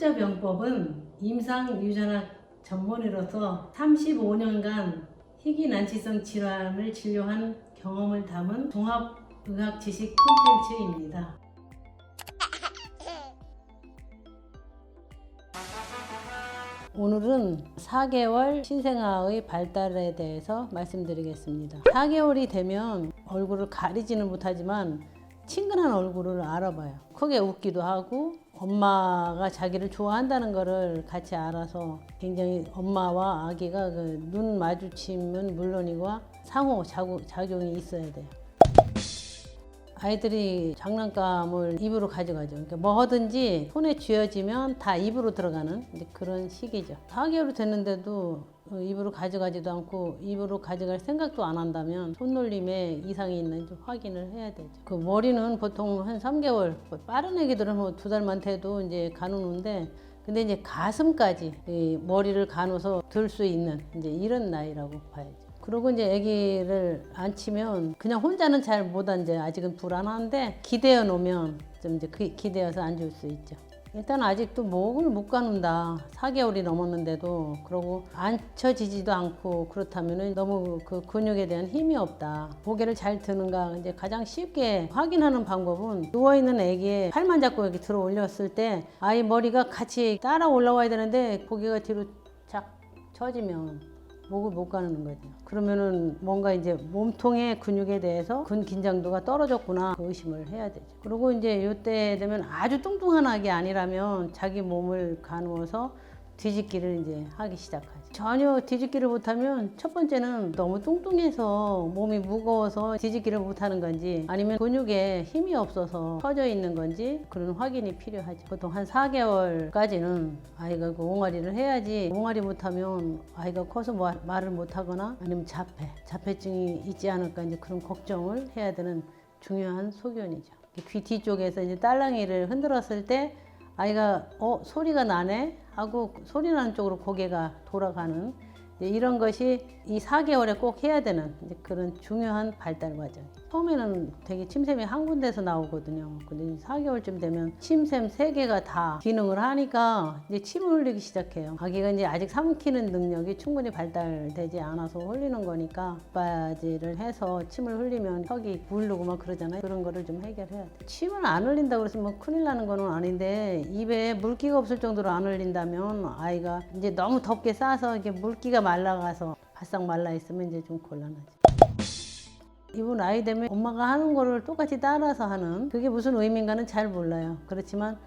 흑자병법은 임상 유전학 전문의로서 35년간 희귀 난치성 질환을 진료한 경험을 담은 종합의학 지식 콘텐츠입니다. 오늘은 4개월 신생아의 발달에 대해서 말씀드리겠습니다. 4개월이 되면 얼굴을 가리지는 못하지만 친근한 얼굴을 알아봐요. 크게 웃기도 하고 엄마가 자기를 좋아한다는 것을 같이 알아서 굉장히 엄마와 아기가 그 눈 마주침은 물론이고 상호 작용이 있어야 돼요. 아이들이 장난감을 입으로 가져가죠. 그러니까 뭐 하든지 손에 쥐어지면 다 입으로 들어가는 그런 시기죠. 4개월 됐는데도 어, 입으로 가져가지도 않고 입으로 가져갈 생각도 안 한다면 손놀림에 이상이 있는지 확인을 해야 되죠. 그 머리는 보통 한 3개월, 뭐 빠른 애기들은 뭐 두 달만 돼도 이제 가누는데 근데 이제 가슴까지 이 머리를 가누어서 들 수 있는 이제 이런 나이라고 봐야죠. 그리고 이제 아기를 앉히면 그냥 혼자는 잘 못 앉아요. 아직은 불안한데 기대어 놓으면 좀 이제 그 기대어서 앉을 수 있죠. 일단 아직도 목을 못 가눈다. 4개월이 넘었는데도 그러고 앉혀지지도 않고 그렇다면은 너무 그 근육에 대한 힘이 없다. 고개를 잘 드는가 이제 가장 쉽게 확인하는 방법은 누워 있는 아기의 팔만 잡고 이렇게 들어 올렸을 때 아이 머리가 같이 따라 올라와야 되는데 고개가 뒤로 착 처지면 목을 못 가누는 거죠. 그러면은 뭔가 이제 몸통의 근육에 대해서 근 긴장도가 떨어졌구나 그 의심을 해야 되죠. 그리고 이제 이때 되면 아주 뚱뚱한 아기 아니라면 자기 몸을 가누어서 뒤집기를 이제 하기 시작하죠. 전혀 뒤집기를 못하면 첫 번째는 너무 뚱뚱해서 몸이 무거워서 뒤집기를 못하는 건지 아니면 근육에 힘이 없어서 처져 있는 건지 그런 확인이 필요하죠. 보통 한 4개월까지는 아이가 그 옹알이를 해야지 옹알이 못하면 아이가 커서 뭐 말을 못하거나 아니면 자폐, 자폐증이 있지 않을까 이제 그런 걱정을 해야 되는 중요한 소견이죠. 귀 뒤쪽에서 이제 딸랑이를 흔들었을 때 아이가 어 소리가 나네 하고 소리 나는 쪽으로 고개가 돌아가는 이런 것이 이 4개월에 꼭 해야 되는 그런 중요한 발달 과정. 처음에는 되게 침샘이 한 군데서 나오거든요. 근데 4개월쯤 되면 침샘 세 개가 다 기능을 하니까 이제 침을 흘리기 시작해요. 아기가 이제 아직 삼키는 능력이 충분히 발달되지 않아서 흘리는 거니까 바지를 해서 침을 흘리면 턱이 부르고 막 그러잖아요. 그런 거를 좀 해결해야 돼. 침을 안 흘린다고 해서 뭐 큰일 나는 거는 아닌데 입에 물기가 없을 정도로 안 흘린다면 아이가 이제 너무 덥게 싸서 이게 물기가 말라가서 바싹 말라 있으면 이제 좀 곤란하지. 이분 아이 되면 엄마가 하는 거를 똑같이 따라서 하는 그게 무슨 의미인가는 잘 몰라요. 그렇지만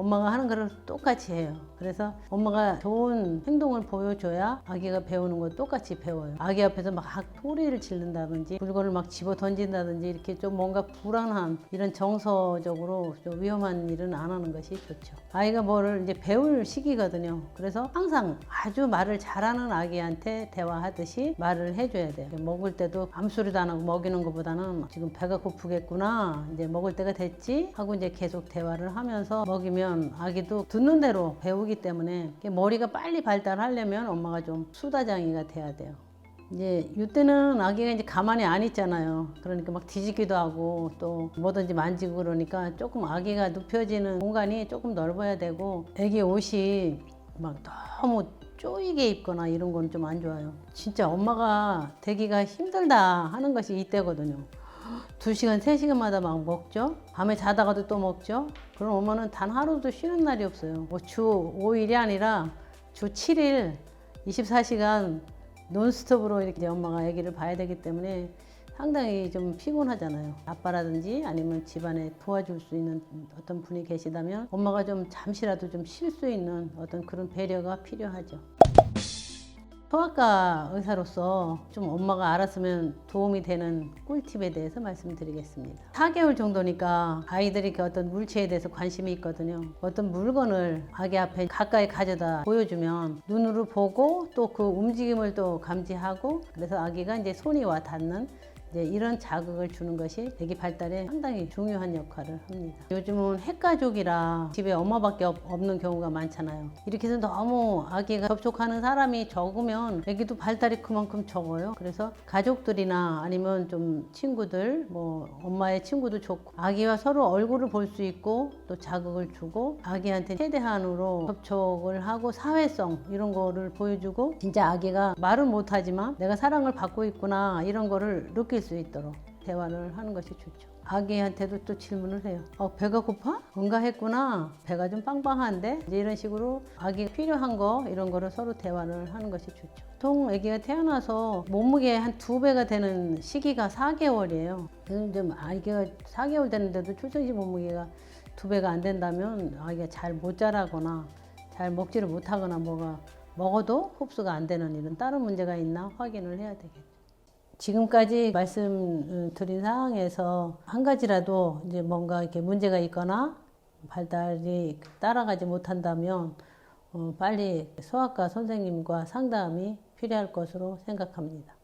엄마가 하는 거를 똑같이 해요. 그래서 엄마가 좋은 행동을 보여줘야 아기가 배우는 거 똑같이 배워요. 아기 앞에서 막 소리를 지른다든지 물건을 막 집어 던진다든지 이렇게 좀 뭔가 불안한 이런 정서적으로 좀 위험한 일은 안 하는 것이 좋죠. 아이가 뭐를 이제 배울 시기거든요. 그래서 항상 아주 말을 잘하는 아기한테 대화하듯이 말을 해줘야 돼요. 먹을 때도 암소리도 안 하고 먹이는 것보다는 지금 배가 고프겠구나. 이제 먹을 때가 됐지? 하고 이제 계속 대화를 하면서 먹이면 아기도 듣는 대로 배우기 때문에 머리가 빨리 발달하려면 엄마가 좀 수다장이가 돼야 돼요. 이제 이때는 아기가 이제 가만히 안 있잖아요. 그러니까 막 뒤지기도 하고 또 뭐든지 만지고 그러니까 조금 아기가 눕혀지는 공간이 조금 넓어야 되고 아기 옷이 막 너무 쪼이게 입거나 이런 건 좀 안 좋아요. 진짜 엄마가 되기가 힘들다 하는 것이 이때거든요. 두 시간, 세 시간마다 막 먹죠. 밤에 자다가도 또 먹죠. 그럼 엄마는 단 하루도 쉬는 날이 없어요. 뭐 주 5일이 아니라 주 7일, 24시간 논스톱으로 이렇게 엄마가 아기를 봐야 되기 때문에 상당히 좀 피곤하잖아요. 아빠라든지 아니면 집안에 도와줄 수 있는 어떤 분이 계시다면 엄마가 좀 잠시라도 좀 쉴 수 있는 어떤 그런 배려가 필요하죠. 소아과 의사로서 좀 엄마가 알았으면 도움이 되는 꿀팁에 대해서 말씀드리겠습니다. 4개월 정도니까 아이들이 그 어떤 물체에 대해서 관심이 있거든요. 어떤 물건을 아기 앞에 가까이 가져다 보여주면 눈으로 보고 또 그 움직임을 또 감지하고 그래서 아기가 이제 손이 와 닿는 이제 이런 자극을 주는 것이 아기 발달에 상당히 중요한 역할을 합니다. 요즘은 핵가족이라 집에 엄마밖에 없- 없는 경우가 많잖아요. 이렇게 해서 너무 아기가 접촉하는 사람이 적으면 아기도 발달이 그만큼 적어요. 그래서 가족들이나 아니면 좀 친구들, 뭐 엄마의 친구도 좋고 아기와 서로 얼굴을 볼 수 있고 또 자극을 주고 아기한테 최대한으로 접촉을 하고 사회성 이런 거를 보여주고 진짜 아기가 말은 못하지만 내가 사랑을 받고 있구나 이런 거를 느낄 수 있도록 대화를 하는 것이 좋죠. 아기한테도 또 질문을 해요. 어, 배가 고파? 응가했구나. 배가 좀 빵빵한데? 이제 이런 식으로 아기가 필요한 거 이런 거를 서로 대화를 하는 것이 좋죠. 보통 아기가 태어나서 몸무게 한 두 배가 되는 시기가 4개월이에요. 그래서 좀 아기가 4개월 되는데도 출생시 몸무게가 두 배가 안 된다면 아기가 잘 못 자라거나 잘 먹지를 못하거나 뭐가 먹어도 흡수가 안 되는 이런 다른 문제가 있나 확인을 해야 되겠죠. 지금까지 말씀드린 상황에서 한 가지라도 이제 뭔가 이렇게 문제가 있거나 발달이 따라가지 못한다면 어, 빨리 소아과 선생님과 상담이 필요할 것으로 생각합니다.